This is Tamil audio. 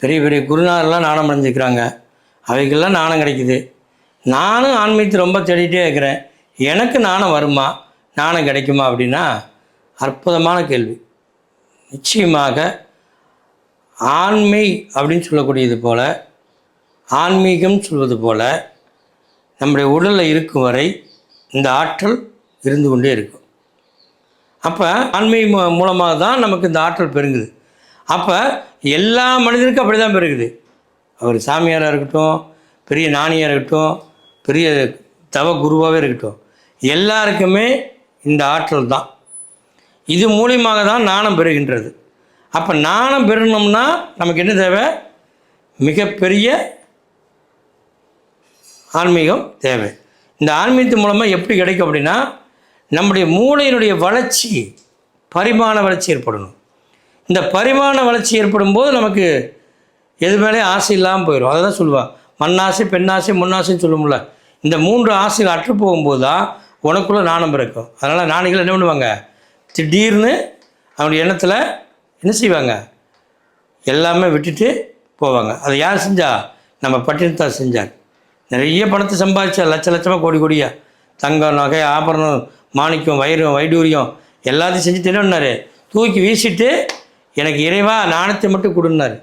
பெரிய பெரிய குருநாதர்லாம் நாணம் அடைஞ்சிக்கிறாங்க. அவைகள்லாம் நாணம் கிடைக்குது. நானும் ஆன்மீகத்தை ரொம்ப தேடிட்டே இருக்கிறேன். எனக்கு நாணம் வருமா? நாணம் கிடைக்குமா அப்படின்னா அற்புதமான கேள்வி. நிச்சயமாக ஆண்மை அப்படின்னு சொல்லக்கூடியது போல் ஆன்மீகம் சொல்வது போல் நம்முடைய உடலில் இருக்கும் வரை இந்த ஆற்றல் இருந்து கொண்டே இருக்கும். அப்போ ஆன்மீக மூ- மூலமாக தான் நமக்கு இந்த ஆற்றல் பெருங்குது. அப்போ எல்லா மனிதனுக்கும் அப்படி தான் பெருகுது. அவர் சாமியாராக இருக்கட்டும் பெரிய நாணியாக இருக்கட்டும் பெரிய தவ குருவாகவே இருக்கட்டும். எல்லாருக்குமே இந்த ஆற்றல் தான். இது மூலியமாக தான் நாணம் பெறுகின்றது. அப்போ நாணம் பெறணும்னா நமக்கு என்ன தேவை? மிகப்பெரிய ஆன்மீகம் தேவை. இந்த ஆன்மீகத்தின் மூலமாக எப்படி கிடைக்கும் அப்படின்னா நம்முடைய மூளையினுடைய வளர்ச்சி பரிமாண வளர்ச்சி ஏற்படணும். இந்த பரிமாண வளர்ச்சி ஏற்படும் போது நமக்கு எது மேலே ஆசை இல்லாமல் போயிடும் அதை தான் சொல்லுவாள் மண்ணாசை பெண்ணாசை முன்னாசைன்னு சொல்லுவோம்ல. இந்த மூன்று ஆசைகள் அற்று போகும்போது தான் உனக்குள்ளே நாணம் பிறக்கும். அதனால் நாணிகள் என்ன பண்ணுவாங்க? திடீர்னு அவனுடைய எண்ணத்தில் என்ன செய்வாங்க? எல்லாமே விட்டுட்டு போவாங்க. அதை யார் செஞ்சா? நம்ம பட்டினத்தார் செஞ்சார் நிறைய பணத்தை சம்பாதிச்சா லட்ச லட்சமாக கோடி கோடியா. தங்கம் நகை ஆபரணம் மாணிக்கம் வைரம் வைடூரியம் எல்லாத்தையும் செஞ்சு என்ன தூக்கி வீசிட்டு எனக்கு இறைவா நாணத்தை மட்டும் கொடுன்னாரு.